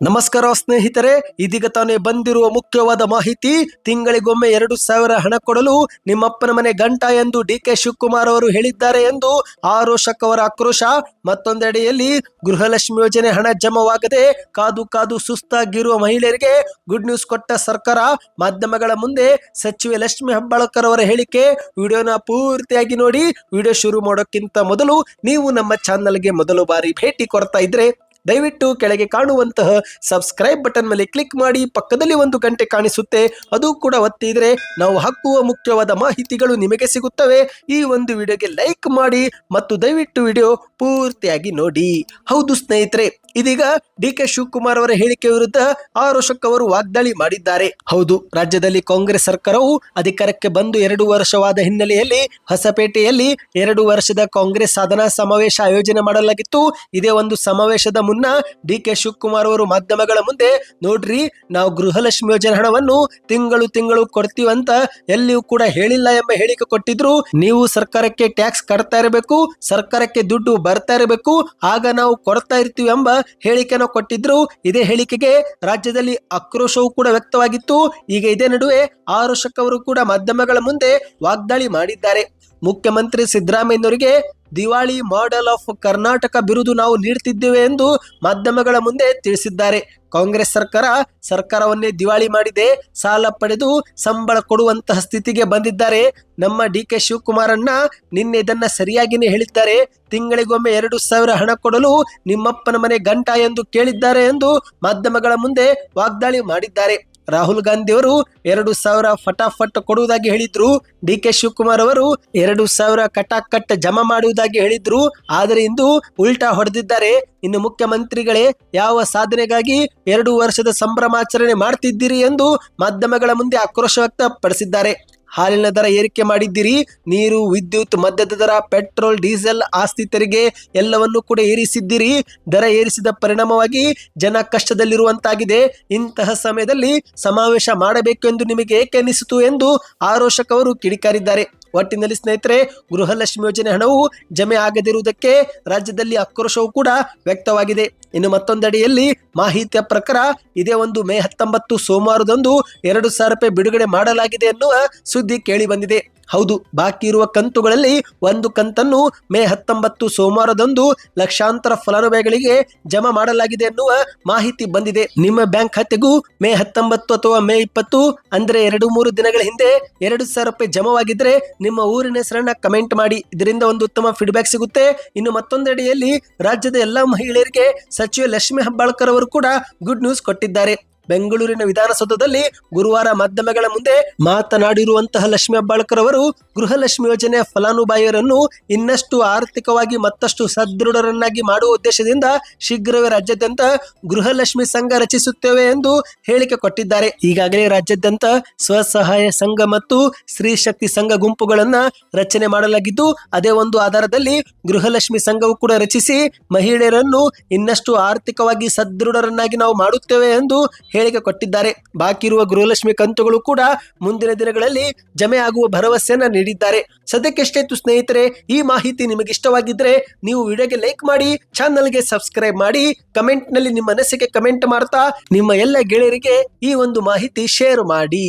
ನಮಸ್ಕಾರ ಸ್ನೇಹಿತರೆ, ಇದೀಗ ತಾನೇ ಬಂದಿರುವ ಮುಖ್ಯವಾದ ಮಾಹಿತಿ, ತಿಂಗಳಿಗೊಮ್ಮೆ ಎರಡು ಸಾವಿರ ಹಣ ಕೊಡಲು ನಿಮ್ಮಪ್ಪನ ಮನೆ ಗಂಟ ಎಂದು ಡಿ ಕೆ ಶಿವಕುಮಾರ್ ಅವರು ಹೇಳಿದ್ದಾರೆ ಎಂದು ಆರೋಷಕ್ ಆಕ್ರೋಶ. ಮತ್ತೊಂದೆಡೆಯಲ್ಲಿ ಗೃಹಲಕ್ಷ್ಮಿ ಯೋಜನೆ ಹಣ ಜಮವಾಗದೆ ಕಾದು ಕಾದು ಸುಸ್ತಾಗಿರುವ ಮಹಿಳೆಯರಿಗೆ ಗುಡ್ ನ್ಯೂಸ್ ಕೊಟ್ಟ ಸರ್ಕಾರ. ಮಾಧ್ಯಮಗಳ ಮುಂದೆ ಸಚಿವೆ ಲಕ್ಷ್ಮಿ ಹೆಬ್ಬಾಳ್ಕರ್ ಅವರ ಹೇಳಿಕೆ ವಿಡಿಯೋನ ಪೂರ್ತಿಯಾಗಿ ನೋಡಿ, ವಿಡಿಯೋ ಶುರು ಮಾಡೋಕ್ಕಿಂತ ಮೊದಲು ನೀವು ನಮ್ಮ ಚಾನಲ್ಗೆ ಮೊದಲು ಬಾರಿ ಭೇಟಿ ಕೊಡ್ತಾ ಇದ್ರೆ ದಯವಿಟ್ಟು ಕೆಳಗೆ ಕಾಣುವಂತಹ ಸಬ್ಸ್ಕ್ರೈಬ್ ಬಟನ್ ಮೇಲೆ ಕ್ಲಿಕ್ ಮಾಡಿ, ಪಕ್ಕದಲ್ಲಿ ಒಂದು ಗಂಟೆ ಕಾಣಿಸುತ್ತೆ, ಅದು ಕೂಡ ಒತ್ತಿದ್ರೆ ನಾವು ಹಾಕುವ ಮುಖ್ಯವಾದ ಮಾಹಿತಿಗಳು ನಿಮಗೆ ಸಿಗುತ್ತವೆ. ಈ ಒಂದು ವಿಡಿಯೋಗೆ ಲೈಕ್ ಮಾಡಿ ಮತ್ತು ದಯವಿಟ್ಟು ವಿಡಿಯೋ ಪೂರ್ತಿಯಾಗಿ ನೋಡಿ. ಹೌದು ಸ್ನೇಹಿತರೆ ಇದೀಗ ಡಿ ಕೆ ಶಿವಕುಮಾರ್ ಅವರ ಹೇಳಿಕೆ ವಿರುದ್ಧ ಆರೋಷಕ್ ಅವರು ವಾಗ್ದಾಳಿ ಮಾಡಿದ್ದಾರೆ. ಹೌದು, ರಾಜ್ಯದಲ್ಲಿ ಕಾಂಗ್ರೆಸ್ ಸರ್ಕಾರವು ಅಧಿಕಾರಕ್ಕೆ ಬಂದು ಎರಡು ವರ್ಷವಾದ ಹಿನ್ನೆಲೆಯಲ್ಲಿ ಹೊಸಪೇಟೆಯಲ್ಲಿ ಎರಡು ವರ್ಷದ ಕಾಂಗ್ರೆಸ್ ಸಾಧನಾ ಸಮಾವೇಶ ಆಯೋಜನೆ ಮಾಡಲಾಗಿತ್ತು. ಇದೇ ಒಂದು ಸಮಾವೇಶದ ಮುನ್ನ ಡಿ ಕೆ ಶಿವಕುಮಾರ್ ಅವರು ಮಾಧ್ಯಮಗಳ ಮುಂದೆ, ನೋಡ್ರಿ, ನಾವು ಗೃಹಲಕ್ಷ್ಮಿ ಯೋಜನೆ ಹಣವನ್ನು ತಿಂಗಳು ತಿಂಗಳು ಕೊಡ್ತೀವಂತ ಎಲ್ಲಿಯೂ ಕೂಡ ಹೇಳಿಲ್ಲ ಎಂಬ ಹೇಳಿಕೆ ಕೊಟ್ಟಿದ್ರು. ನೀವು ಸರ್ಕಾರಕ್ಕೆ ಟ್ಯಾಕ್ಸ್ ಕಟ್ತಾ ಇರಬೇಕು, ಸರ್ಕಾರಕ್ಕೆ ದುಡ್ಡು ಬರ್ತಾ ಇರಬೇಕು, ಆಗ ನಾವು ಕೊಡ್ತಾ ಇರ್ತೀವಿ ಎಂಬ ಹೇಳಿಕೆಯನ್ನು ಕೊಟ್ಟಿದ್ರು. ಇದೇ ಹೇಳಿಕೆಗೆ ರಾಜ್ಯದಲ್ಲಿ ಆಕ್ರೋಶವೂ ಕೂಡ ವ್ಯಕ್ತವಾಗಿತ್ತು. ಈಗ ಇದೇ ನಡುವೆ ಆರೋಷಕ್ ಅವರು ಕೂಡ ಮಾಧ್ಯಮಗಳ ಮುಂದೆ ವಾಗ್ದಾಳಿ ಮಾಡಿದ್ದಾರೆ. ಮುಖ್ಯಮಂತ್ರಿ ಸಿದ್ದರಾಮಯ್ಯನವರಿಗೆ ದಿವಾಳಿ ಮಾಡೆಲ್ ಆಫ್ ಕರ್ನಾಟಕ ಬಿರುದು ನಾವು ನೀಡುತ್ತಿದ್ದೇವೆ ಎಂದು ಮಾಧ್ಯಮಗಳ ಮುಂದೆ ತಿಳಿಸಿದ್ದಾರೆ. ಕಾಂಗ್ರೆಸ್ ಸರ್ಕಾರ ಸರ್ಕಾರವನ್ನೇ ದಿವಾಳಿ ಮಾಡಿದೆ. ಸಾಲ ಪಡೆದು ಸಂಬಳ ಕೊಡುವಂತಹ ಸ್ಥಿತಿಗೆ ಬಂದಿದ್ದಾರೆ. ನಮ್ಮ ಡಿ ಕೆ ಶಿವಕುಮಾರಣ್ಣ ನಿನ್ನೆ ಇದನ್ನ ಸರಿಯಾಗಿನೇ ಹೇಳಿದ್ದಾರೆ. ತಿಂಗಳಿಗೊಮ್ಮೆ ಎರಡು ಸಾವಿರ ಹಣ ಕೊಡಲು ನಿಮ್ಮಪ್ಪನ ಮನೆ ಗಂಟ ಎಂದು ಕೇಳಿದ್ದಾರೆ ಎಂದು ಮಾಧ್ಯಮಗಳ ಮುಂದೆ ವಾಗ್ದಾಳಿ ಮಾಡಿದ್ದಾರೆ. ರಾಹುಲ್ ಗಾಂಧಿ ಅವರು ಎರಡು ಸಾವಿರ ಫಟಾಫಟ್ ಕೊಡುವುದಾಗಿ ಹೇಳಿದ್ರು. ಡಿ ಕೆ ಶಿವಕುಮಾರ್ ಅವರು ಎರಡು ಸಾವಿರ ಕಟಾಕಟ್ ಜಮಾ ಮಾಡುವುದಾಗಿ ಹೇಳಿದ್ರು. ಆದರೆ ಇಂದು ಉಲ್ಟಾ ಹೊಡೆದಿದ್ದಾರೆ. ಇನ್ನು ಮುಖ್ಯಮಂತ್ರಿಗಳೇ ಯಾವ ಸಾಧನೆಗಾಗಿ ಎರಡು ವರ್ಷದ ಸಂಭ್ರಮಾಚರಣೆ ಮಾಡ್ತಿದ್ದೀರಿ ಎಂದು ಮಾಧ್ಯಮಗಳ ಮುಂದೆ ಆಕ್ರೋಶ ವ್ಯಕ್ತಪಡಿಸಿದ್ದಾರೆ. ಹಾಲಿನ ದರ ಏರಿಕೆ ಮಾಡಿದ್ದೀರಿ. ನೀರು, ವಿದ್ಯುತ್, ಮದ್ಯದ ದರ, ಪೆಟ್ರೋಲ್, ಡೀಸೆಲ್ ಆಸ್ತಿ ತೆರಿಗೆ ಎಲ್ಲವನ್ನು ಕೂಡ ಏರಿಸಿದ್ದೀರಿ. ದರ ಏರಿಸಿದ ಪರಿಣಾಮವಾಗಿ ಜನ ಕಷ್ಟದಲ್ಲಿರುವಂತಾಗಿದೆ. ಇಂತಹ ಸಮಯದಲ್ಲಿ ಸಮಾವೇಶ ಮಾಡಬೇಕು ಎಂದು ನಿಮಗೆ ಏಕೆ ಅನಿಸಿತು ಎಂದು ಆರೋಷಕ್ ಅವರು ಕಿಡಿಕಾರಿದ್ದಾರೆ. ಒಟ್ಟಿನಲ್ಲಿ ಸ್ನೇಹಿತರೆ, ಗೃಹಲಕ್ಷ್ಮಿ ಯೋಜನೆ ಹಣವು ಜಮೆ ಆಗದಿರುವುದಕ್ಕೆ ರಾಜ್ಯದಲ್ಲಿ ಆಕ್ರೋಶವೂ ಕೂಡ ವ್ಯಕ್ತವಾಗಿದೆ. ಇನ್ನು ಮತ್ತೊಂದಡಿಯಲ್ಲಿ ಮಾಹಿತಿಯ ಪ್ರಕಾರ ಇದೇ ಒಂದು ಮೇ ಹತ್ತೊಂಬತ್ತು ಸೋಮವಾರದಂದು ಎರಡು ಸಾವಿರ ರೂಪಾಯಿ ಬಿಡುಗಡೆ ಮಾಡಲಾಗಿದೆ ಎನ್ನುವ ಸುದ್ದಿ ಕೇಳಿ ಬಂದಿದೆ. ಹೌದು ಬಾಕಿ ಇರುವ ಕಂತುಗಳಲ್ಲಿ ಒಂದು ಕಂತನ್ನು ಮೇ ಹತ್ತೊಂಬತ್ತು ಸೋಮವಾರದಂದು ಲಕ್ಷಾಂತರ ಫಲಾನುಭವಿಗಳಿಗೆ ಜಮಾ ಮಾಡಲಾಗಿದೆ ಎನ್ನುವ ಮಾಹಿತಿ ಬಂದಿದೆ. ನಿಮ್ಮ ಬ್ಯಾಂಕ್ ಖಾತೆಗೂ ಮೇ ಹತ್ತೊಂಬತ್ತು ಅಥವಾ ಮೇ ಇಪ್ಪತ್ತು, ಅಂದ್ರೆ ಎರಡು ಮೂರು ದಿನಗಳ ಹಿಂದೆ ಎರಡು ಸಾವಿರ ರೂಪಾಯಿ ಜಮವಾಗಿದ್ರೆ ನಿಮ್ಮ ಊರಿನ ಹೆಸರನ್ನ ಕಮೆಂಟ್ ಮಾಡಿ. ಇದರಿಂದ ಒಂದು ಉತ್ತಮ ಫೀಡ್ಬ್ಯಾಕ್ ಸಿಗುತ್ತೆ. ಇನ್ನು ಮತ್ತೊಂದೆಡೆಯಲ್ಲಿ ರಾಜ್ಯದ ಎಲ್ಲಾ ಮಹಿಳೆಯರಿಗೆ ಸಚಿವ ಲಕ್ಷ್ಮಿ ಹಬ್ಬಾಳ್ಕರ್ ಅವರು ಕೂಡ ಗುಡ್ ನ್ಯೂಸ್ ಕೊಟ್ಟಿದ್ದಾರೆ. ಬೆಂಗಳೂರಿನ ವಿಧಾನಸೌಧದಲ್ಲಿ ಗುರುವಾರ ಮಾಧ್ಯಮಗಳ ಮುಂದೆ ಮಾತನಾಡಿರುವಂತಹ ಲಕ್ಷ್ಮಿ ಹೆಬ್ಬಾಳ್ಕರ್ ಅವರು ಗೃಹಲಕ್ಷ್ಮಿ ಯೋಜನೆಯ ಫಲಾನುಭವಿಯರನ್ನು ಇನ್ನಷ್ಟು ಆರ್ಥಿಕವಾಗಿ ಮತ್ತಷ್ಟು ಸದೃಢರನ್ನಾಗಿ ಮಾಡುವ ಉದ್ದೇಶದಿಂದ ಶೀಘ್ರವೇ ರಾಜ್ಯಾದ್ಯಂತ ಗೃಹಲಕ್ಷ್ಮಿ ಸಂಘ ರಚಿಸುತ್ತೇವೆ ಎಂದು ಹೇಳಿಕೆ ಕೊಟ್ಟಿದ್ದಾರೆ. ಈಗಾಗಲೇ ರಾಜ್ಯಾದ್ಯಂತ ಸ್ವಸಹಾಯ ಸಂಘ ಮತ್ತು ಸ್ತ್ರೀ ಶಕ್ತಿ ಸಂಘ ಗುಂಪುಗಳನ್ನ ರಚನೆ ಮಾಡಲಾಗಿದ್ದು, ಅದೇ ಒಂದು ಆಧಾರದಲ್ಲಿ ಗೃಹಲಕ್ಷ್ಮಿ ಸಂಘವು ಕೂಡ ರಚಿಸಿ ಮಹಿಳೆಯರನ್ನು ಇನ್ನಷ್ಟು ಆರ್ಥಿಕವಾಗಿ ಸದೃಢರನ್ನಾಗಿ ನಾವು ಮಾಡುತ್ತೇವೆ ಎಂದು ಹೇಳಿಕೆ ಕೊಟ್ಟಿದ್ದಾರೆ. ಬಾಕಿ ಇರುವ ಗೃಹಲಕ್ಷ್ಮಿ ಕಂತುಗಳು ಕೂಡ ಮುಂದಿನ ದಿನಗಳಲ್ಲಿ ಜಮೆ ಆಗುವ ಭರವಸೆಯನ್ನ ನೀಡಿದ್ದಾರೆ. ಸದ್ಯಕ್ಕೆಷ್ಟೇತು ಸ್ನೇಹಿತರೆ, ಈ ಮಾಹಿತಿ ನಿಮಗೆ ಇಷ್ಟವಾಗಿದ್ರೆ ನೀವು ವಿಡಿಯೋಗೆ ಲೈಕ್ ಮಾಡಿ, ಚಾನಲ್ಗೆ ಸಬ್ಸ್ಕ್ರೈಬ್ ಮಾಡಿ ಕಮೆಂಟ್ನಲ್ಲಿ ನಿಮ್ಮ ಅನಿಸಿಕೆ ಕಮೆಂಟ್ ಮಾಡ್ತಾ, ನಿಮ್ಮ ಎಲ್ಲ ಗೆಳೆಯರಿಗೆ ಈ ಒಂದು ಮಾಹಿತಿ ಶೇರ್ ಮಾಡಿ.